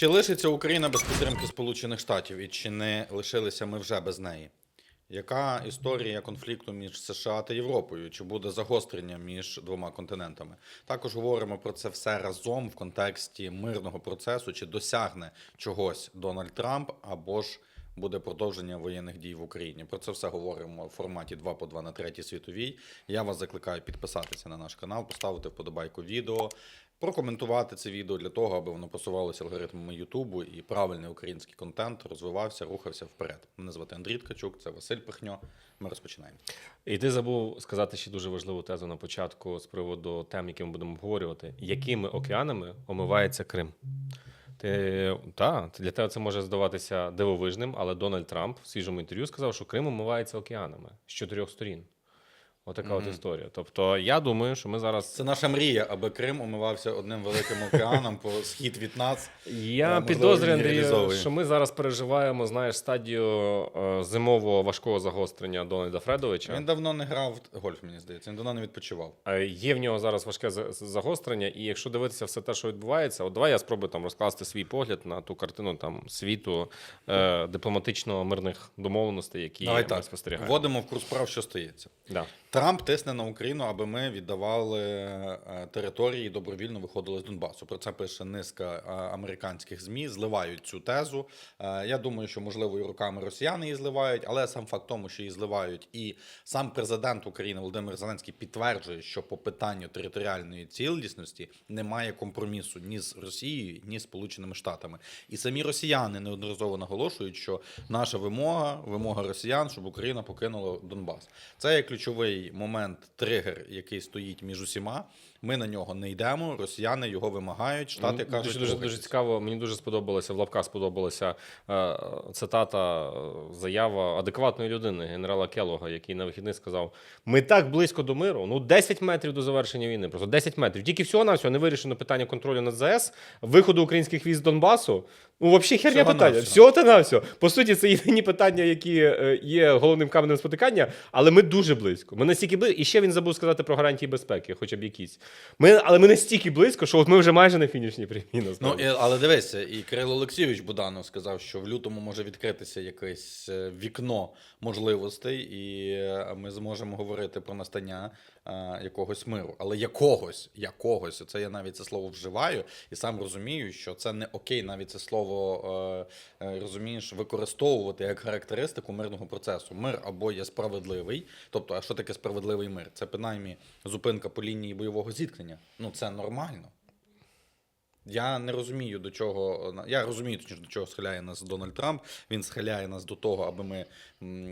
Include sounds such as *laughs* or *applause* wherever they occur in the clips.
Чи лишиться Україна без підтримки Сполучених Штатів і чи не лишилися ми вже без неї? Яка історія конфлікту між США та Європою? Чи буде загострення між двома континентами? Також говоримо про це все разом в контексті мирного процесу, чи досягне чогось Дональд Трамп або ж буде продовження воєнних дій в Україні. Про це все говоримо в форматі 2 по 2 на третій світовій. Я вас закликаю підписатися на наш канал, поставити вподобайку відео, прокоментувати це відео для того, аби воно посувалося алгоритмами Ютубу і правильний український контент розвивався, рухався вперед. Мене звати Андрій Ткачук, це Василь Пихньо. Ми розпочинаємо. І ти забув сказати ще дуже важливу тезу на початку з приводу тем, які ми будемо обговорювати. Якими океанами омивається Крим? Ти та для тебе це може здаватися дивовижним, але Дональд Трамп в свіжому інтерв'ю сказав, що Крим омивається океанами з чотирьох сторін. Отака от історія. Тобто, я думаю, що ми зараз. Це наша мрія, аби Крим омивався одним великим океаном по схід від нас. Я підозрюю, Андрію, що ми зараз переживаємо, знаєш, стадію е, зимового важкого загострення Дональда Фредовича. Він давно не грав в гольф, мені здається. Він давно не відпочивав. Е, Є в нього зараз важке за- загострення, і якщо дивитися все те, що відбувається, от давай я спробую там розкласти свій погляд на ту картину там світу е, дипломатично-мирних домовленостей, які Давай ми так. спостерігаємо. Вводимо в курс справ, що стається. Да. Трамп тисне на Україну, аби ми віддавали е, території і добровільно виходили з Донбасу. Про це пише низка е, американських змі. Зливають цю тезу. Е, Я думаю, що можливо і руками росіяни її зливають, але сам факт тому, що її зливають, і сам президент України Володимир Зеленський підтверджує, що по питанню територіальної цілісності немає компромісу ні з Росією, ні з Сполученими Штатами. І самі росіяни неодноразово наголошують, що наша вимога, вимога росіян, щоб Україна покинула Донбас. Це є ключовий момент, тригер, який стоїть між усіма. Ми на нього не йдемо. Росіяни його вимагають. Штати кажуть, дуже, дуже, дуже цікаво. Мені дуже сподобалося в лапках сподобалася е, цитата, е, заява адекватної людини, генерала Келога, який на вихідних сказав: Ми так близько до миру. Ну 10 метрів до завершення війни. Просто 10 метрів. Тільки всього на всього не вирішено питання контролю над ЗАЕС, виходу українських військ з Донбасу. Ну, взагалі херня питання. Всього та на всього. По суті, це єдині питання, які е, є головним каменем спотикання, але ми дуже близько. Ми настільки близько. І ще він забув сказати про гарантії безпеки, хоча б якісь. Ми, але ми настільки близько, що от ми вже майже на фінішній прямі. Ну, і, але дивися, і Кирило Олексійович Буданов сказав, що в лютому може відкритися якесь е, вікно можливостей, і е, ми зможемо говорити про настання якогось миру. Але якогось, якогось, це я навіть це слово вживаю, і сам розумію, що це не окей, навіть це слово е, е, розумієш, використовувати як характеристику мирного процесу. Мир або є справедливий, тобто, а що таке справедливий мир? Це принаймні зупинка по лінії бойового зіткнення. Ну це нормально. Я не розумію, до чого я розумію, точніше, до чого схиляє нас Дональд Трамп. Він схиляє нас до того, аби ми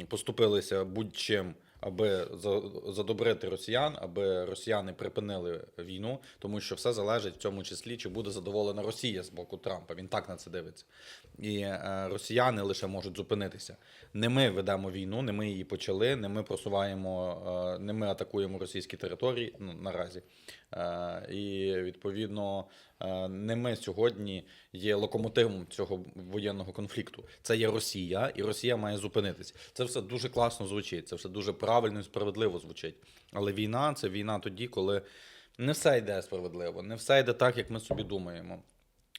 поступилися будь-чим, аби за- задобрити росіян, аби росіяни припинили війну, тому що все залежить в цьому числі, чи буде задоволена Росія з боку Трампа. Він так на це дивиться. І е, росіяни лише можуть зупинитися. Не ми ведемо війну, не ми її почали, не ми просуваємо, е, не ми атакуємо російські території ну, наразі. Е, і відповідно не ми сьогодні є локомотивом цього воєнного конфлікту. Це є Росія, і Росія має зупинитись. Це все дуже класно звучить, це все дуже правильно і справедливо звучить. Але війна це війна тоді, коли не все йде справедливо, не все йде так, як ми собі думаємо.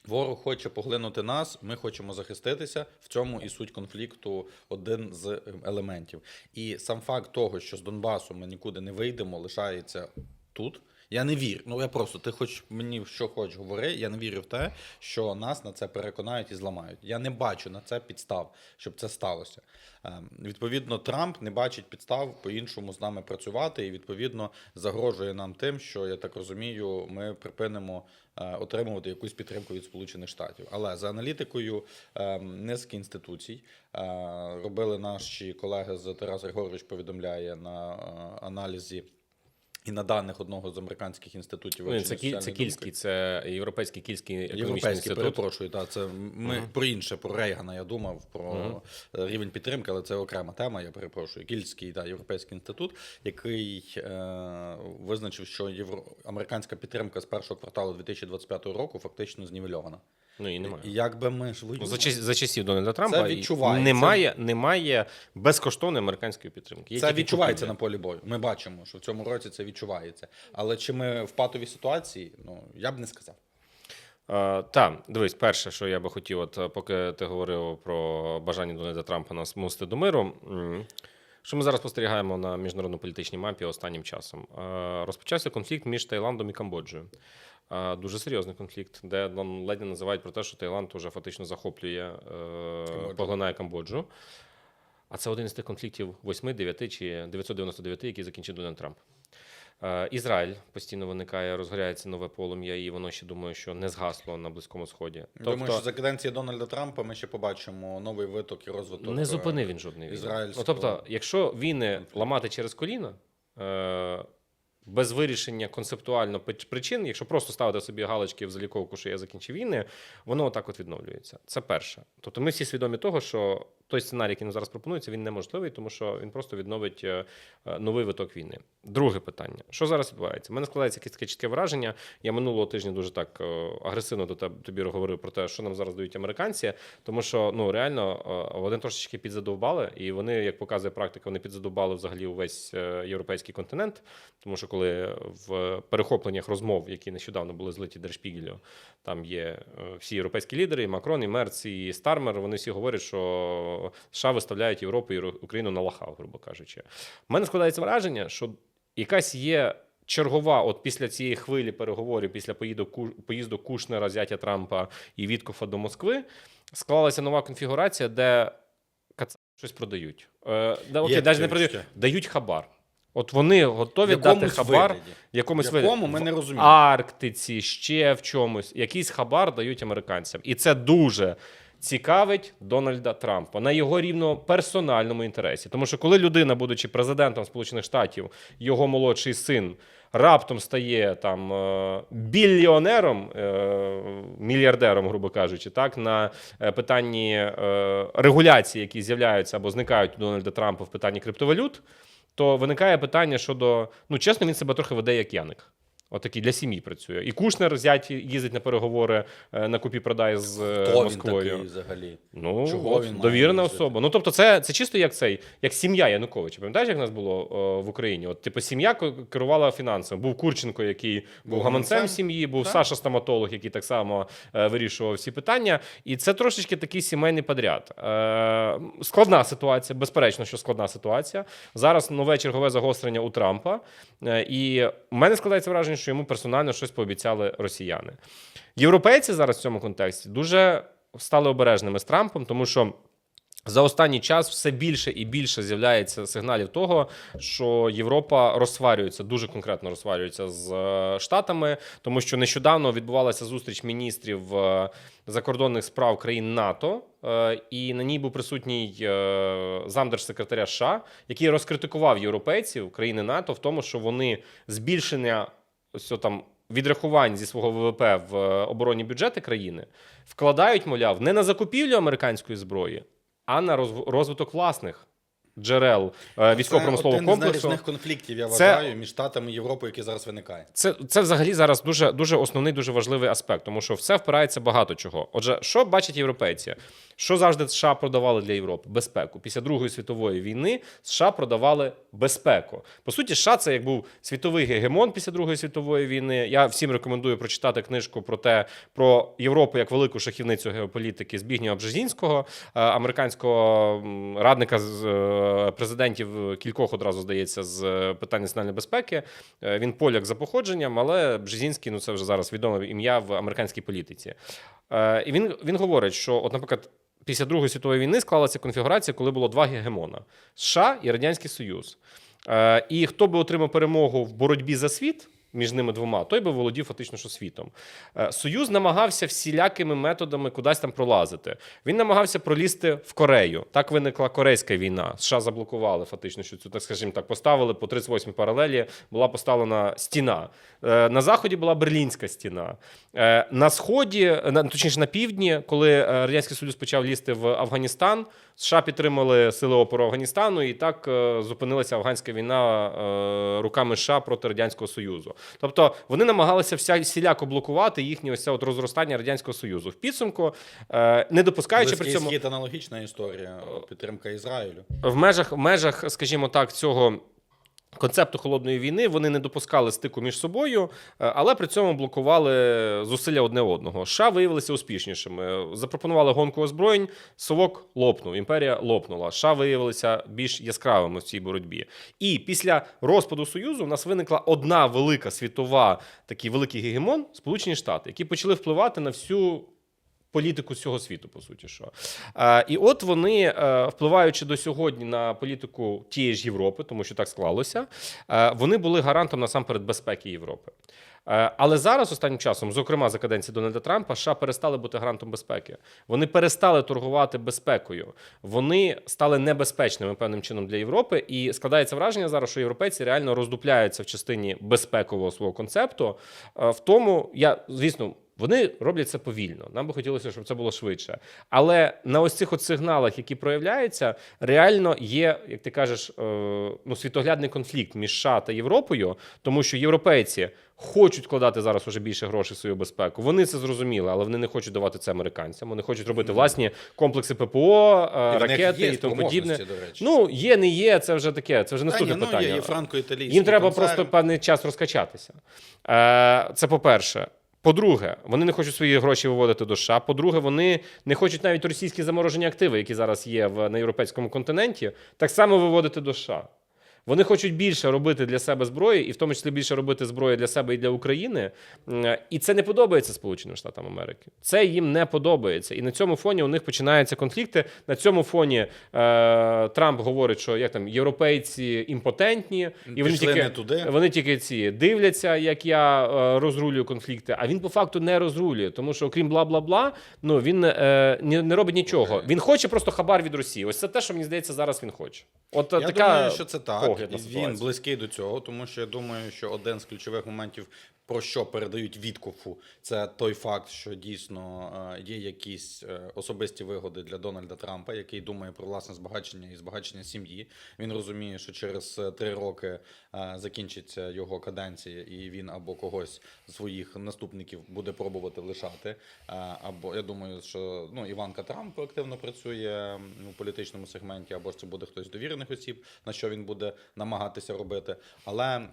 Ворог хоче поглинути нас, ми хочемо захиститися. В цьому і суть конфлікту один з елементів. І сам факт того, що з Донбасу ми нікуди не вийдемо, лишається тут. Я не вірю. Ну я просто ти хоч мені що хоч говори. Я не вірю в те, що нас на це переконають і зламають. Я не бачу на це підстав, щоб це сталося. Ем, відповідно, Трамп не бачить підстав по-іншому з нами працювати, і відповідно загрожує нам тим, що я так розумію, ми припинимо е, отримувати якусь підтримку від Сполучених Штатів. Але за аналітикою ем, низки інституцій е, робили наші колеги з Тарас Григорович повідомляє на е, аналізі. І на даних одного з американських інститутів Ну, це, кі- це кільський, це європейський кільський економічний Європейський, інститут. перепрошую, та це ми про інше, про Рейгана. Я думав про е, рівень підтримки, але це окрема тема. Я перепрошую. Кільський та європейський інститут, який е, визначив, що євро... американська підтримка з першого кварталу 2025 року фактично знівельована. Ну і немає. Як би ми ж Ну. За, час, за часів Дональда Трампа відчувається. немає, немає безкоштовної американської підтримки. Є Це відчувається купівля. на полі бою. Ми бачимо, що в цьому році це відчувається. Але чи ми в патовій ситуації? Ну я б не сказав. Е, та, дивись, перше, що я би хотів, от е, поки ти говорив про бажання Дональда Трампа нас мусити до миру. м, Що ми зараз спостерігаємо на міжнародно-політичній мапі останнім часом? Е, Розпочався конфлікт між Таїландом і Камбоджею. Е, Дуже серйозний конфлікт, де нам ледь не називають про те, що Таїланд вже фактично захоплює, Камбоджу. поглинає Камбоджу. А це один із тих конфліктів 8, 9 чи 999, який закінчив Дональд Трамп. Е, Ізраїль постійно виникає, розгоряється нове полум'я, і воно ще думаю, що не згасло на Близькому Сході. Тобто Думаю, що за каденції Дональда Трампа ми ще побачимо новий виток і розвиток. не е, зупинив він війни. ізраїльського Ну, тобто, якщо війни ламати через коліна, е, без вирішення концептуально причин, якщо просто ставити собі галочки в заліковку, що я закінчив війни, воно отак от відновлюється. Це перше. Тобто ми всі свідомі того, що той сценарій, який нам зараз пропонується, він неможливий, тому що він просто відновить е, е, новий виток війни. Друге питання: що зараз відбувається? У мене складається якесь таке чітке враження. Я минулого тижня дуже так е, агресивно до тебе тобі говорив про те, що нам зараз дають американці, тому що ну реально вони трошечки підзадовбали, і вони, як показує практика, вони підзадовбали взагалі увесь європейський континент. Тому що коли в перехопленнях розмов, які нещодавно були злиті Держпігелю, там є всі європейські лідери, і Макрон, і Мерц, і Стармер. Вони всі говорять, що США виставляють Європу і Україну на лоха, грубо кажучи. У мене складається враження, що якась є. Чергова, от після цієї хвилі переговорів, після поїзду Кушнера, зятя Трампа і Віткофа до Москви, склалася нова конфігурація, де каца щось продають. Е, да, окей, навіть не продають, дають хабар. От вони готові В дати хабар вигляді. якомусь якому ми не В розуміємо. Арктиці, ще в чомусь. Якийсь хабар дають американцям. І це дуже цікавить Дональда Трампа на його рівно персональному інтересі. Тому що коли людина, будучи президентом Сполучених Штатів, його молодший син. Раптом стає там е, біліонером, е, мільярдером, грубо кажучи, так на е, питанні регуляції, які з'являються або зникають у Дональда Трампа в питанні криптовалют, то виникає питання щодо ну чесно, він себе трохи веде як Яник. Отакий для сім'ї працює. І Кушнер зять їздить на переговори е, на купі продай з е, Хто він такий взагалі? Ну, Чого от, він довірена їздити? особа. Ну, тобто, це, це чисто як цей, як сім'я Януковича. Пам'ятаєш, як нас було о, в Україні? От, типу, сім'я керувала фінансами. Був Курченко, який був Був гаманцем гаманцем. сім'ї, був Так. Саша стоматолог, який так само е, вирішував всі питання. І це трошечки такий сімейний подряд. Е, складна ситуація, безперечно, що складна ситуація. Зараз нове чергове загострення у Трампа. Е, і в мене складається враження, що йому персонально щось пообіцяли росіяни. Європейці зараз в цьому контексті дуже стали обережними з Трампом, тому що. За останній час все більше і більше з'являється сигналів того, що Європа розсварюється, дуже конкретно розсварюється з е, Штатами, тому що нещодавно відбувалася зустріч міністрів е, закордонних справ країн НАТО, е, і на ній був присутній замдержсекретаря США, який розкритикував європейців країни НАТО в тому, що вони збільшення ось там відрахувань зі свого ВВП в е, оборонні бюджети країни вкладають, мовляв, не на закупівлю американської зброї, а на розв- розвиток власних джерел е, військово-промислового Це один з комплексу. конфліктів, я Це- між Штатами і Європою, який зараз виникає. Це, це взагалі зараз дуже, дуже основний, дуже важливий аспект, тому що все впирається багато чого. Отже, що бачать європейці? Що завжди США продавали для Європи? Безпеку. Після Другої світової війни США продавали безпеку. По суті, США це як був світовий гегемон після Другої світової війни. Я всім рекомендую прочитати книжку про те, про Європу як велику шахівницю геополітики Збігнєва Бжезінського, е, американського радника з е, президентів кількох одразу здається з е, питань національної безпеки. Е, Він поляк за походженням, але Бжезінський ну це вже зараз відоме ім'я в американській політиці. Е, І він, він говорить, що, от, наприклад, після Другої світової війни склалася конфігурація, коли було два гегемона: США і Радянський Союз. І хто би отримав перемогу в боротьбі за світ? Між ними двома, той би володів фактично що світом. Е, Союз намагався всілякими методами кудись там пролазити. Він намагався пролізти в Корею. Так виникла Корейська війна. США заблокували фактично, що цю, так скажімо так, поставили по 38 паралелі. Була поставлена стіна. Е, На заході була Берлінська стіна. Е, На сході, точніше на півдні, коли радянський союз почав лізти в Афганістан, США підтримали сили опору Афганістану, і так зупинилася афганська війна руками США проти радянського союзу. Тобто вони намагалися вся всіляко блокувати їхнє ось це от розростання радянського союзу. В підсумку, е, не допускаючи при Близький цьому схід аналогічна історія. Підтримка Ізраїлю. в межах, в межах, скажімо так, цього концепту холодної війни вони не допускали стику між собою, е, але при цьому блокували зусилля одне одного. США виявилися успішнішими. Запропонували гонку озброєнь, совок лопнув, імперія лопнула. США виявилися більш яскравими в цій боротьбі. І після розпаду Союзу в нас виникла одна велика світова, такий великий гегемон Сполучені Штати, які почали впливати на всю. Політику всього світу, по суті, що і от вони, е, впливаючи до сьогодні на політику тієї ж Європи, тому що так склалося, е, вони були гарантом насамперед безпеки Європи. Е, Але зараз, останнім часом, зокрема за каденції Дональда Трампа, США перестали бути гарантом безпеки. Вони перестали торгувати безпекою. Вони стали небезпечними певним чином для Європи. І складається враження зараз, що європейці реально роздупляються в частині безпекового свого концепту. В тому я, звісно. Вони роблять це повільно. Нам би хотілося, щоб це було швидше. Але на ось цих от сигналах, які проявляються, реально є, як ти кажеш, е, ну, світоглядний конфлікт між США та Європою, тому що європейці хочуть вкладати зараз уже більше грошей в свою безпеку. Вони це зрозуміли, але вони не хочуть давати це американцям. Вони хочуть робити власні комплекси ППО, е, І ракети і тому подібне. до речі. Ну, є, не є, це вже таке, це вже наступне ні, ну, питання. є, є Їм треба просто певний час розкачатися. Е, Це по-перше. По-друге, вони не хочуть свої гроші виводити до США. По-друге, вони не хочуть навіть російські заморожені активи, які зараз є в, на європейському континенті, так само виводити до США. Вони хочуть більше робити для себе зброї, і в тому числі більше робити зброї для себе і для України. І це не подобається Сполученим Штатам Америки. Це їм не подобається. І на цьому фоні у них починаються конфлікти. На цьому фоні е, Трамп говорить, що як там європейці імпотентні, і вони Пішли тільки туди. вони тільки ці дивляться, як я е, розрулюю конфлікти. А він по факту не розрулює, тому що окрім бла бла бла, ну він е, не, не робить нічого. Він хоче просто хабар від Росії. Ось це те, що мені здається, зараз він хоче. От Я така думаю, що це так. Погляд на ситуацію. Він близький до цього, тому що я думаю, що один з ключових моментів, про що передають відкупу, це той факт, що дійсно е, є якісь е, особисті вигоди для Дональда Трампа, який думає про власне збагачення і збагачення сім'ї. Він розуміє, що через е, три роки закінчиться його каденція, і він або когось своїх наступників буде пробувати лишати. Або я думаю, що ну Іванка Трамп активно працює у політичному сегменті, або ж це буде хтось з довірених осіб, на що він буде намагатися робити. Але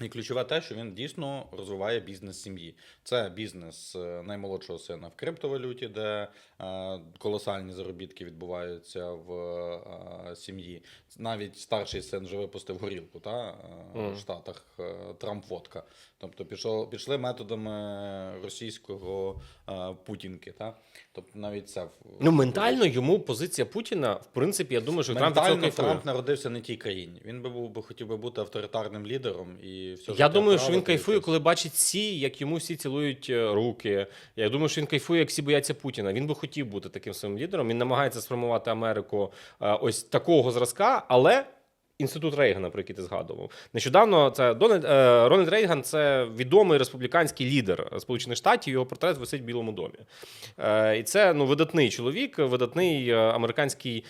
і ключове те, що він дійсно розвиває бізнес сім'ї. Це бізнес е, наймолодшого сина в криптовалюті, де е, колосальні заробітки відбуваються в е, сім'ї. Навіть старший син вже випустив горілку та, Мгм. в Штатах е, Трамп водка. Тобто пішов, пішли методами російського путінки. Та? Тобто навіть це Ну, ментально йому позиція Путіна, в принципі, я думаю, що Трамп Ментально кайфує. Трамп народився не тій країні. Він би був би хотів би бути авторитарним лідером і все Я думаю, що він кайфує, коли бачить всі, як йому всі цілують е, руки. Я думаю, що він кайфує, як всі бояться Путіна. Він би хотів бути таким своїм лідером. Він намагається сформувати Америку е, ось такого зразка, але. Інститут Рейгана, про який ти згадував, нещодавно це Дональд е, Рональд Рейган, це відомий республіканський лідер Сполучених Штатів. Його портрет висить в Білому домі. Е, і це ну видатний чоловік, видатний е, американський.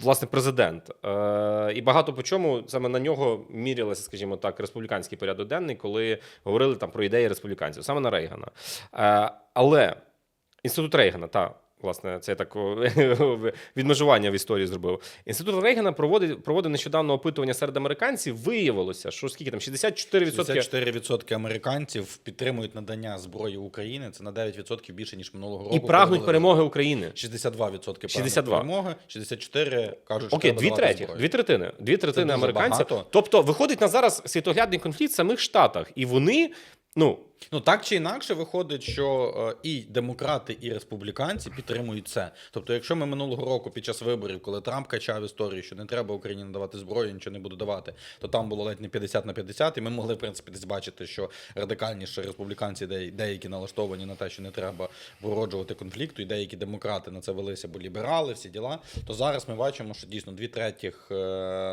Власне, президент. Е, і багато по чому саме на нього мірялися, скажімо так, республіканський порядок денний, коли говорили там про ідеї республіканців, саме на Рейгана. Е, але інститут Рейгана, та. Власне, це я так *laughs* відмежування в історії зробив. Інститут Рейгана проводить проводив нещодавно опитування серед американців. Виявилося, що скільки там 64% 64% американців підтримують надання зброї України. Це на 9% більше ніж минулого року. і прагнуть перемоги України. 62% прагнуть 62. перемоги, 64 кажуть, що Окей, треба дві треті, дві третини, дві третини американців. багато. Тобто виходить на зараз світоглядний конфлікт в самих штатах, і вони. Ну, Ну так чи інакше виходить, що е, і демократи, і республіканці підтримують це. Тобто, якщо ми минулого року під час виборів, коли Трамп качав історію, що не треба Україні надавати зброю, нічого не буду давати, то там було ледь не 50 на 50, і ми могли в принципі десь бачити, що радикальніше республіканці де- деякі налаштовані на те, що не треба вороджувати конфлікту, і деякі демократи на це велися, бо ліберали, всі діла. То зараз ми бачимо, що дійсно дві третіх е,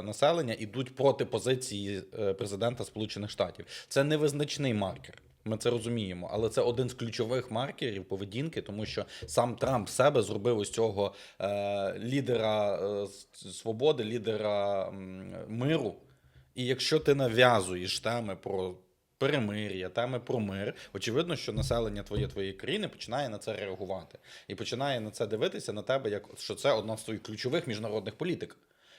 населення ідуть проти позиції е, президента Сполучених Штатів. Це невизначний маркер. Ми це розуміємо, але це один з ключових маркерів поведінки, тому що сам Трамп себе зробив ось цього е, лідера е, свободи, лідера м, миру. І якщо ти нав'язуєш теми про перемир'я, теми про мир, очевидно, що населення твоє твоєї країни починає на це реагувати і починає на це дивитися на тебе, як що це одна з твоїх ключових міжнародних політик.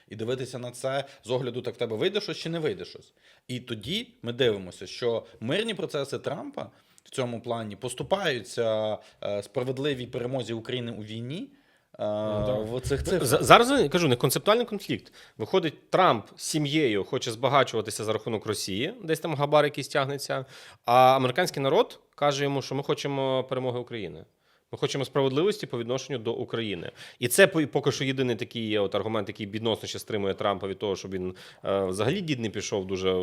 І дивитися на це з огляду, так в тебе вийде щось чи не вийде щось. І тоді ми дивимося, що мирні процеси Трампа в цьому плані поступаються е, справедливій перемозі України у війні. е, да. В цих цифрах. Зараз я кажу, не концептуальний конфлікт. Виходить, Трамп з сім'єю хоче збагачуватися за рахунок Росії, десь там габар якийсь тягнеться. А американський народ каже йому, що ми хочемо перемоги України. Ми хочемо справедливості по відношенню до України. І це поки що єдиний такий є от аргумент, який відносно ще стримує Трампа від того, щоб він е, взагалі дід не пішов дуже е,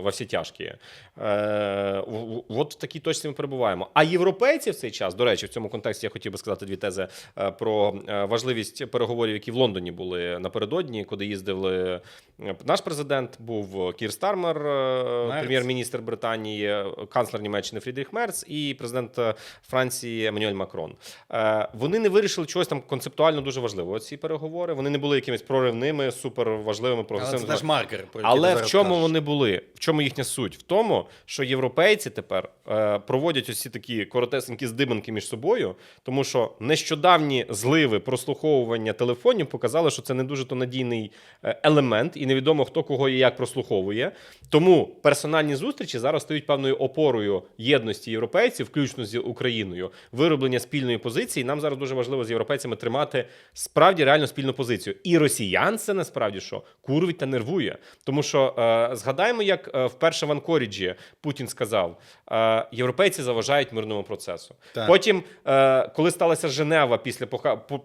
во всі тяжкі. Е, от в такій точці ми перебуваємо. А європейці в цей час, до речі, в цьому контексті я хотів би сказати дві тези е, про е, важливість переговорів, які в Лондоні були напередодні, куди їздили наш президент, був Кір Стармер, прем'єр-міністр Британії, канцлер Німеччини Фрідріх Мерц і президент Франції Еммануель Макрон. Е, Вони не вирішили чогось там концептуально дуже важливого. Ці переговори. Вони не були якимись проривними, суперважливими, Але це прогресивними. теж маркер. про Але в чому кажеш. вони були? В чому їхня суть? В тому, що європейці тепер е, проводять ці такі коротесенькі здибанки між собою, тому що нещодавні зливи прослуховування телефонів показали, що це не дуже то надійний е, елемент, і невідомо хто кого і як прослуховує. Тому персональні зустрічі зараз стають певною опорою єдності європейців, включно з Україною, вироблення спільної позиції. Нам зараз дуже важливо з європейцями тримати справді реально спільну позицію. І росіян це насправді що курвить та нервує. Тому що е, згадаємо, як е, вперше в Анкоріджі Путін сказав: е, європейці заважають мирному процесу. Так. Потім, е, коли сталася Женева після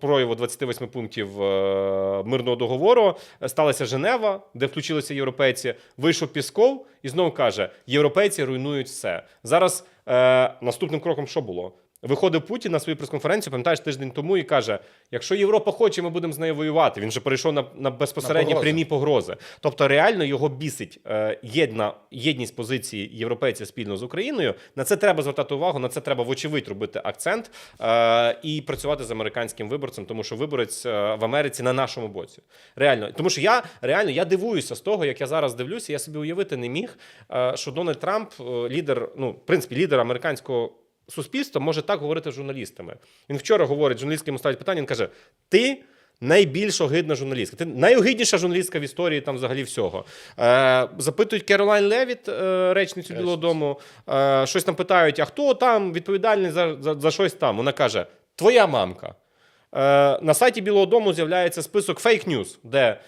прояву 28 пунктів е, мирного договору, сталася Женева, де включилися європейці. Вийшов Пісков і знову каже: європейці руйнують все. Зараз е, наступним кроком що було? Виходив Путін на свою прес-конференцію, пам'ятаєш, тиждень тому і каже: якщо Європа хоче, ми будемо з нею воювати. Він же перейшов на, на безпосередні погрози. прямі погрози. Тобто, реально його бісить е, єдна єдність позиції європейців спільно з Україною. На це треба звертати увагу. На це треба вочевидь робити акцент е, і працювати з американським виборцем, тому що виборець е, в Америці на нашому боці. Реально, тому що я реально я дивуюся з того, як я зараз дивлюся. Я собі уявити не міг, е, що Дональд Трамп, е, лідер, ну в принципі, лідер американського. Суспільство може так говорити з журналістами. Він вчора говорить, журналістки йому ставить питання. Він каже: Ти найбільш огидна журналістка. Ти найогидніша журналістка в історії там взагалі всього. Е, запитують Керолайн Левіт, е, речницю Білого Дому. Е, щось там питають: а хто там відповідальний за, за, за щось там? Вона каже: Твоя мамка. Е, на сайті Білого Дому з'являється список фейк-ньюс, де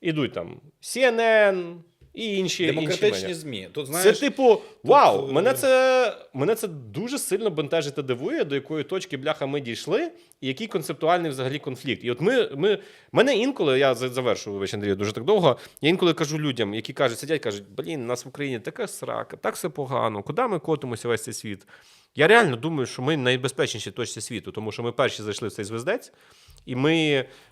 ідуть там CNN і інші. Демократичні інші ЗМІ. Тут знаєш, Це типу, вау, е, мене це, мене це дуже сильно бентежить та дивує, до якої точки бляха ми дійшли, і який концептуальний взагалі конфлікт. І от ми, ми мене інколи, я за- завершу, вибач, Андрію, дуже так довго. Я інколи кажу людям, які кажуть, сидять, кажуть, блін, у нас в Україні така срака, так все погано, куди ми котимося весь цей світ? Я реально думаю, що ми найбезпечніші точці світу, тому що ми перші зайшли в цей звездець. І ми,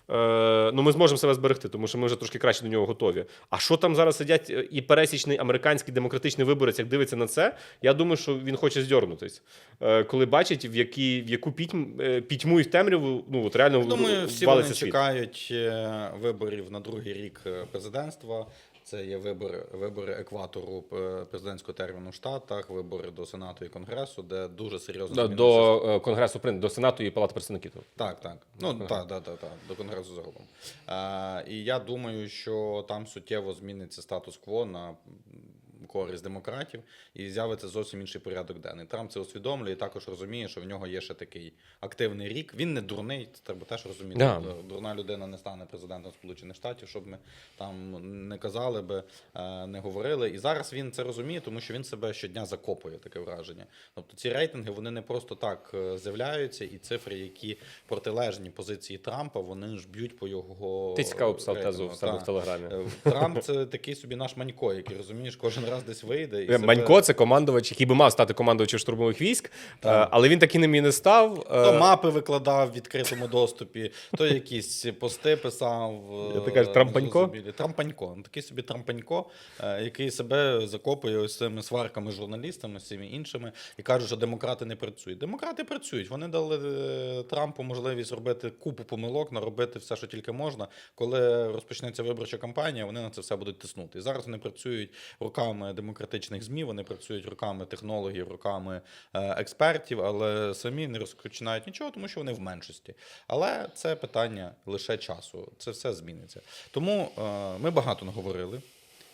е, ну, ми зможемо себе зберегти, тому що ми вже трошки краще до нього готові. А що там зараз сидять е, і пересічний американський демократичний виборець, як дивиться на це, я думаю, що він хоче здьорнутись, е, коли бачить, в, які, в яку пітьму, е, пітьму і в темряву ну, от реально Я думаю, всі вони світ. чекають е, виборів на другий рік президентства. Це є вибори, вибори екватору е, президентського терміну в Штатах, вибори до Сенату і Конгресу, де дуже серйозно До, до е, Конгресу до Сенату і Палати представників. Так, так. Ну так, так, так, так, до конгресу загалом. Е, і я думаю, що там суттєво зміниться статус-кво на користь демократів і з'явиться зовсім інший порядок денний. Трамп це усвідомлює і також розуміє, що в нього є ще такий активний рік. Він не дурний, це треба теж розуміти. Да. Дурна людина не стане президентом Сполучених Штатів, щоб ми там не казали би, е, не говорили. І зараз він це розуміє, тому що він себе щодня закопує таке враження. Тобто ці рейтинги вони не просто так е, з'являються, і цифри, які протилежні позиції Трампа, вони ж б'ють по його. Ти цікаво писав тезу в себе в Телеграмі. Е, Трамп це такий собі наш манько, який розумієш, кожен раз десь вийде. І себе- Е, Манько це командувач, який би мав стати командувачем штурмових військ, Так. е, але він таки ним і не став. е, То мапи викладав в відкритому доступі, то якісь пости писав. Ти кажеш, Трампанько? Трампанько. Ну, Такий собі Трампанько, який себе закопує ось цими сварками з журналістами, з цими іншими, і каже, що демократи не працюють. Демократи працюють. Вони дали Трампу можливість робити купу помилок, наробити все, що тільки можна. Коли розпочнеться виборча кампанія, вони на це все будуть тиснути. І зараз вони працюють руками руками демократичних ЗМІ, вони працюють руками технологів, руками е, експертів, але самі не розпочинають нічого, тому що вони в меншості. Але це питання лише часу. Це все зміниться. Тому е, ми багато наговорили.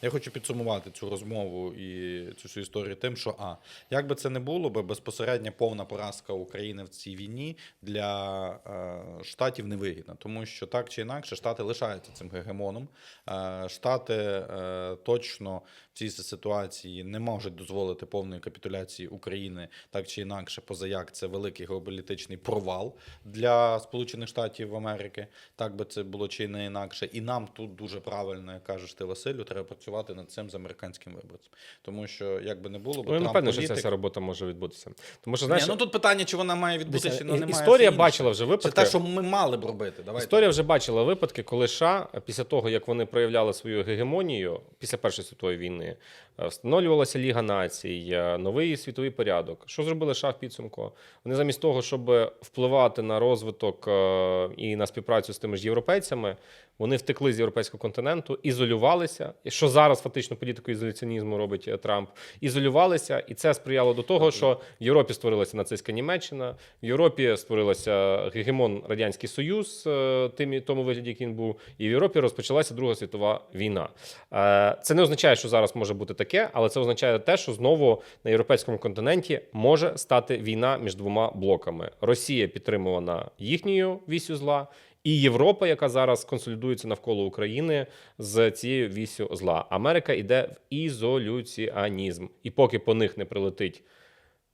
Я хочу підсумувати цю розмову і цю всю історію тим, що а як би це не було, би безпосередня повна поразка України в цій війні для е, штатів невигідна, тому що так чи інакше штати лишаються цим гегемоном. Е, штати е, точно в цій ситуації не можуть дозволити повної капітуляції України так чи інакше, позаяк це великий геополітичний провал для Сполучених Штатів Америки. Так би це було чи не інакше. І нам тут дуже правильно, як кажеш ти, Василю, треба працювати над цим з американським виборцем. Тому що як би не було, бо Ну, Трамп напевно, що ця робота може відбутися. Тому що, знаєш, Ні, ну тут питання, чи вона має відбутися, і- немає. історія бачила вже випадки. Це те, що ми мали б робити. Давайте. Історія вже бачила випадки, коли США після того, як вони проявляли свою гегемонію після Першої світової війни, е, встановлювалася Ліга націй, е, новий світовий порядок. Що зробили США в підсумку? Вони замість того, щоб впливати на розвиток е, і на співпрацю з тими ж європейцями, вони втекли з європейського континенту, ізолювалися. Що зараз фактично політику ізоляціонізму робить е, Трамп? Ізолювалися, і це сприяло до того, що в Європі створилася нацистська Німеччина, в Європі створилася гегемон Радянський Союз, е, тим тому вигляді, який він був, і в Європі розпочалася Друга світова війна. Е, Це не означає, що зараз може бути таке, але це означає те, що знову на європейському континенті може стати війна між двома блоками: Росія підтримувана їхньою вісю зла. І Європа, яка зараз консолідується навколо України з цією вісю зла. Америка йде в ізолюціанізм. І поки по них не прилетить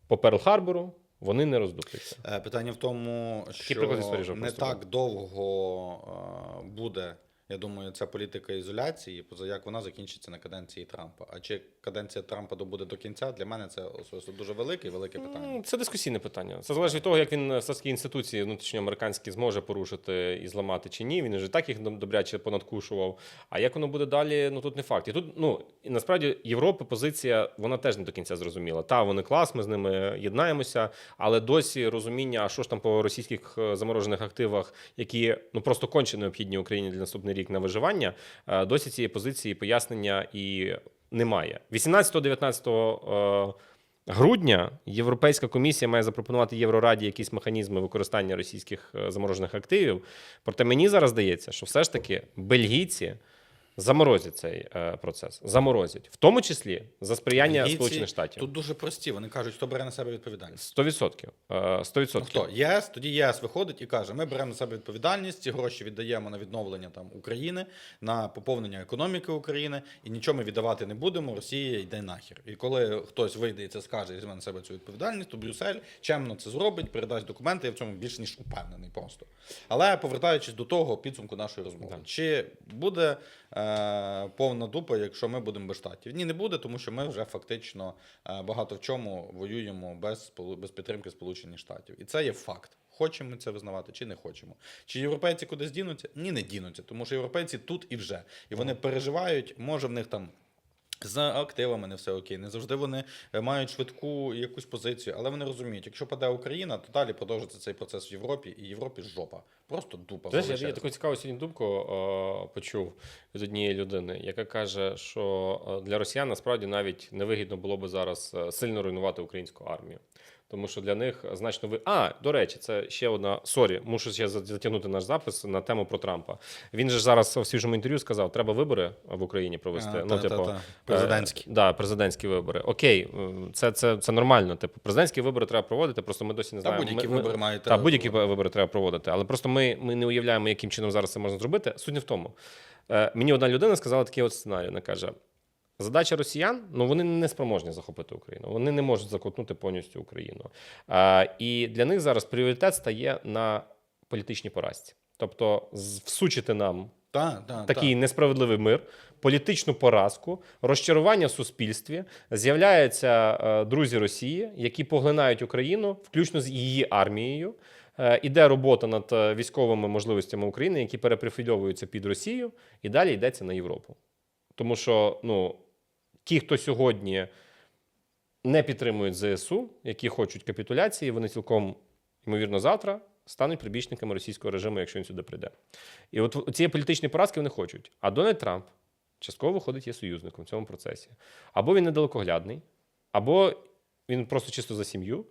по Перл-Харбору, вони не роздупляться. Е, Питання в тому, що не так довго е, буде. Я думаю, ця політика ізоляції, поза як вона закінчиться на каденції Трампа. А чи каденція Трампа добуде до кінця? Для мене це особисто дуже велике і велике питання. Це дискусійне питання. Це залежить від того, як він таки інституції внутрішньоамериканські зможе порушити і зламати чи ні. Він вже так їх добряче понадкушував. А як воно буде далі? Ну тут не факт. І тут ну і насправді Європи позиція вона теж не до кінця зрозуміла. Та вони клас, ми з ними єднаємося, але досі розуміння, а що ж там по російських е, заморожених активах, які ну просто конче необхідні Україні для наступний рік на виживання. е, Досі цієї позиції пояснення і немає. 18-19 грудня Європейська комісія має запропонувати Єврораді якісь механізми використання російських е, заморожених активів. Проте мені зараз здається, що все ж таки бельгійці заморозять цей е, процес. Заморозять, в тому числі за сприяння Бельгійці Сполучених Штатів. Тут дуже прості. Вони кажуть, хто бере на себе відповідальність. 100%. Е, 100%. Ну, хто? ЄС, тоді ЄС виходить і каже: ми беремо на себе відповідальність, ці гроші віддаємо на відновлення там України, на поповнення економіки України, і нічого ми віддавати не будемо. Росія йде нахер. І коли хтось вийде і це скаже і візьме на себе цю відповідальність, то Брюссель чемно це зробить, передасть документи. Я в цьому більш ніж упевнений просто. Але повертаючись до того підсумку нашої розмови, Да. чи буде повна дупа, якщо ми будемо без штатів? Ні, не буде, тому що ми вже фактично е, багато в чому воюємо без, без підтримки Сполучених Штатів. І це є факт. Хочемо ми це визнавати чи не хочемо. Чи європейці кудись дінуться? Ні, не дінуться, тому що європейці тут і вже. І вони переживають, може в них там. З активами не все окей. Не завжди вони е, мають швидку якусь позицію, але вони розуміють, якщо паде Україна, то далі продовжиться цей процес в Європі, і Європі жопа. Просто дупа. Знаєш, я, я таку цікаву сьогодні думку о, почув від однієї людини, яка каже, що е, для росіян насправді навіть невигідно було би зараз е, сильно руйнувати українську армію. Тому що для них значно ви. А, до речі, це ще одна. Сорі, мушу ще затягнути наш запис на тему про Трампа. Він же ж зараз в свіжому інтерв'ю сказав, треба вибори в Україні провести. А, ну, та- типу, та- та. Президентські. Е, да, президентські вибори. Окей, е, це, це, це нормально. Типу, президентські вибори треба проводити, просто ми досі не Та знаємо. будь-які Ми- ми- вибори мають та будь-які вибори треба проводити. Але просто ми, ми не уявляємо, яким чином зараз це можна зробити. Суть не в тому. Е, мені одна людина сказала такий от сценарій. Вона каже: задача росіян, ну вони не спроможні захопити Україну. Вони не можуть закотнути повністю Україну. Е, і для них зараз пріоритет стає на політичній поразці. Тобто, всучити нам Та, та, такий несправедливий мир, політичну поразку, розчарування в суспільстві. З'являються е, друзі Росії, які поглинають Україну, включно з її армією. Е, іде робота над е, військовими можливостями України, які перепрофільовуються під Росію, і далі йдеться на Європу. Тому що ну, ті, хто сьогодні не підтримують ЗСУ, які хочуть капітуляції, вони цілком ймовірно завтра стануть прибічниками російського режиму, якщо він сюди прийде. І от цієї політичні поразки вони хочуть. А Дональд Трамп частково виходить є союзником в цьому процесі. Або він недалекоглядний, або він просто чисто за сім'ю,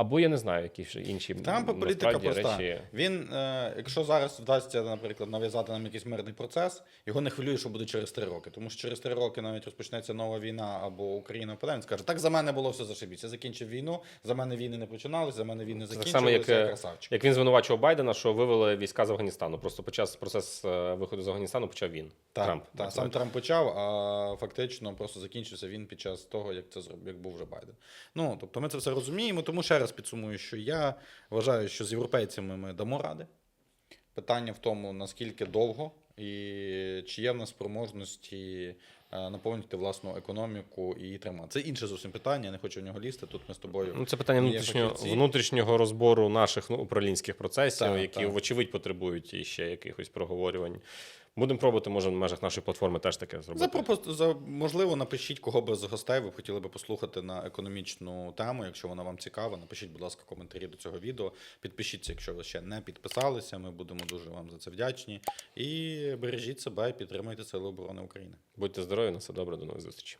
або я не знаю, які ще інші Трампа політика проста. речі. Він, е, якщо зараз вдасться, наприклад, нав'язати нам якийсь мирний процес, його не хвилює, що буде через три роки. Тому що через три роки навіть розпочнеться нова війна або Україна впаде, він скаже, так за мене було все зашибіться. Я закінчив війну, за мене війни не починалися, за мене війни так закінчилися, само, як, я е, красавчик. Як він звинувачував Байдена, що вивели війська з Афганістану. Просто під час процес е, виходу з Афганістану почав він. Так, Трамп. так, сам Трамп почав, а фактично просто закінчився він під час того, як це зробив, як був вже Байден. Ну тобто ми це все розуміємо. Тому ще раз підсумую, що я вважаю, що з європейцями ми дамо ради. Питання в тому, наскільки довго і чи є в нас спроможності е, наповнити власну економіку і її тримати. Це інше зовсім питання. Я не хочу в нього лізти. Тут ми з тобою. Ну, це питання внутрішнього, внутрішнього розбору наших ну, управлінських процесів, Так, які, так. вочевидь, потребують іще якихось проговорювань. Будемо пробувати, може, в межах нашої платформи теж таке зробити. За, пропост... за можливо, напишіть, кого би з гостей ви хотіли би послухати на економічну тему. Якщо вона вам цікава, напишіть, будь ласка, коментарі до цього відео. Підпишіться, якщо ви ще не підписалися. Ми будемо дуже вам за це вдячні. І бережіть себе і підтримуйте Сили оборони України. Будьте здорові, на все добре, до нових зустрічей.